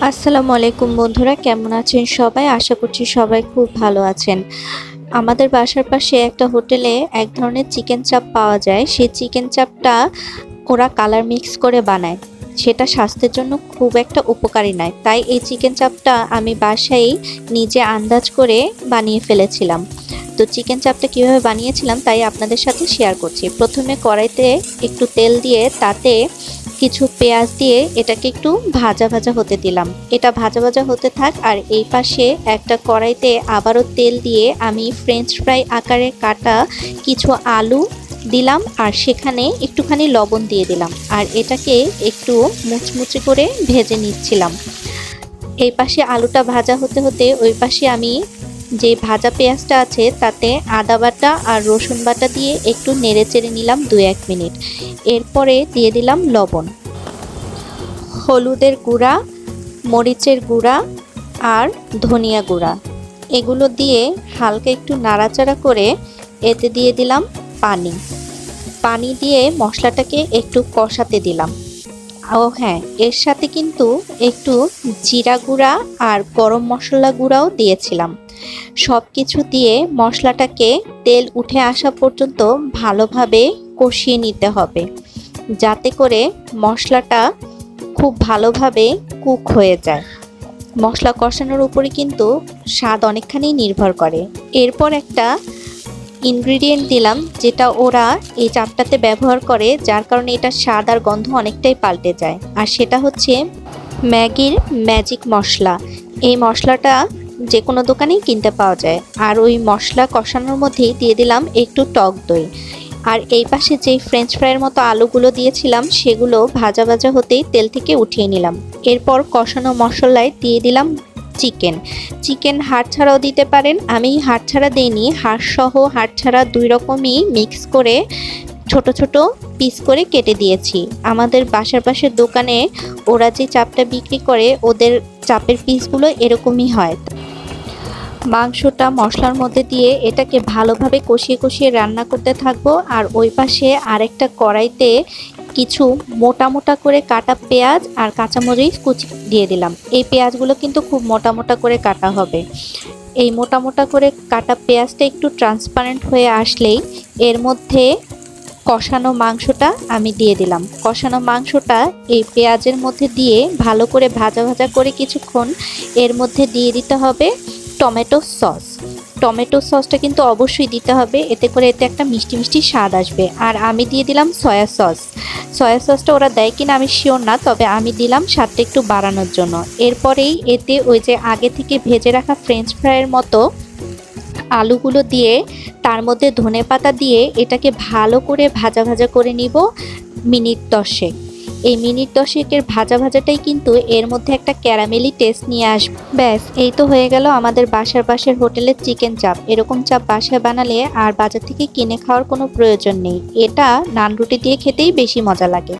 আসসালামু আলাইকুম বন্ধুরা, কেমন আছেন সবাই? আশা করছি সবাই খুব ভালো আছেন। আমাদের বাসার পাশে একটা হোটেলে এক ধরনের চিকেন চাপ পাওয়া যায়। সেই চিকেন চাপটা ওরা কালার মিক্স করে বানায়। সেটা স্বাস্থ্যের জন্য খুব একটা উপকারী নয়। তাই এই চিকেন চাপটা আমি বাসায় নিজে আন্দাজ করে বানিয়ে ফেলেছিলাম। তো চিকেন চাপটা কীভাবে বানিয়েছিলাম তাই আপনাদের সাথে শেয়ার করছি। প্রথমে কড়াইতে একটু তেল দিয়ে তাতে কিছু পেঁয়াজ দিয়ে এটাকে একটু ভাজা ভাজা হতে দিলাম। এটা ভাজা ভাজা হতে থাক আর এই পাশে একটা কড়াইতে আবারও তেল দিয়ে আমি ফ্রেঞ্চ ফ্রাই আকারে কাটা কিছু আলু দিলাম আর সেখানে একটুখানি লবণ দিয়ে দিলাম। আর এটাকে একটু মুচমুচে করে ভেজে নিচ্ছিলাম। এই পাশে আলুটা ভাজা হতে হতে ওই পাশে আমি যে ভাজা পেঁয়াজটা আছে তাতে আদা বাটা আর রসুন বাটা দিয়ে একটু নেড়ে চেড়ে নিলাম দু এক মিনিট। এরপরে দিয়ে দিলাম লবণ। হলুদের গুঁড়া, মরিচের গুঁড়া আর ধনিয়া গুঁড়া। এগুলো দিয়ে হালকা একটু নাড়াচাড়া করে এতে দিয়ে দিলাম পানি। পানি দিয়ে মশলাটাকে একটু কষাতে দিলাম। ও হ্যাঁ এর সাথে কিন্তু একটু জিরা গুঁড়া আর গরম মশলা গুঁড়াও দিয়েছিলাম। সব কিছু দিয়ে মশলাটাকে তেল উঠে আসা পর্যন্ত ভালোভাবে কষিয়ে নিতে হবে, যাতে করে মশলাটা খুব ভালোভাবে কুক হয়ে যায়। মশলা কষানোর উপরে কিন্তু স্বাদ অনেকখানি নির্ভর করে। এরপর একটা ইনগ্রিডিয়েন্ট দিলাম, যেটা ওরা এই চাপটাতে ব্যবহার করে, যার কারণে এটা স্বাদ আর গন্ধ অনেকটাই পাল্টে যায়। আর সেটা হচ্ছে ম্যাগির ম্যাজিক মশলা। এই মশলাটা যে কোনো দোকানেই কিনতে পাওয়া যায়। আর ওই মশলা কষানোর মধ্যেই দিয়ে দিলাম একটু টক দই। আর এই পাশে যেই ফ্রেঞ্চ ফ্রাইয়ের মতো আলুগুলো দিয়েছিলাম, সেগুলো ভাজা ভাজা হতেই তেল থেকে উঠিয়ে নিলাম। এরপর কষানো মশলায় দিয়ে দিলাম চিকেন। চিকেন হাড় ছাড়াও দিতে পারেন। আমি হাড় ছাড়া দিইনি। হাড় সহ হাড় ছাড়া দুই রকমই মিক্স করে ছোট ছোট পিস করে কেটে দিয়েছি। আমাদের বাসার পাশের দোকানে ওরা যে চাপটা বিক্রি করে, ওদের চাপের পিসগুলো এরকমই হয়। মাংসটা মশলার মধ্যে দিয়ে এটাকে ভালোভাবে কষিয়ে কষিয়ে রান্না করতে থাকব। আর ওই পাশে আরেকটা কড়াইতে কিছু মোটা মোটা করে কাটা পেঁয়াজ আর কাঁচামরিচ কুচি দিয়ে দিলাম। এই পেঁয়াজগুলো কিন্তু খুব মোটা মোটা করে কাটা হবে। এই মোটা মোটা করে কাটা পেঁয়াজটা একটু ট্রান্সপারেন্ট হয়ে আসলেই এর মধ্যে কষানো মাংসটা আমি দিয়ে দিলাম। কষানো মাংসটা এই পেঁয়াজের মধ্যে দিয়ে ভালো করে ভাজা ভাজা করে কিছুক্ষণ এর মধ্যে দিয়ে দিতে হবে টমেটো সস। টমেটো সসটা কিন্তু অবশ্যই দিতে হবে। এতে করে এতে একটা মিষ্টি মিষ্টি স্বাদ আসবে। আর আমি দিয়ে দিলাম সয়া সস। সয়া সসটা ওরা দেয় কিনা আমি শিওর না, তবে আমি দিলাম স্বাদটা একটু বাড়ানোর জন্য। এরপরেই এতে ওই যে আগে থেকে ভেজে রাখা ফ্রেঞ্চ ফ্রাইয়ের মতো আলুগুলো দিয়ে, তার মধ্যে ধনে পাতা দিয়ে এটাকে ভালো করে ভাজা ভাজা করে নিব মিনিট দশেক। এই মিনিট দশেকের ভাজা ভাজাটাই কিন্তু এর মধ্যে একটা ক্যারামেলি টেস্ট নিয়ে আসবে ব্যাস, এই তো হয়ে গেল আমাদের বাসার পাশের হোটেলের চিকেন চাপ। এরকম চাপ বাসায় বানালে আর বাজার থেকে কিনে খাওয়ার কোনো প্রয়োজন নেই। এটা নান রুটি দিয়ে খেতেই বেশি মজা লাগে।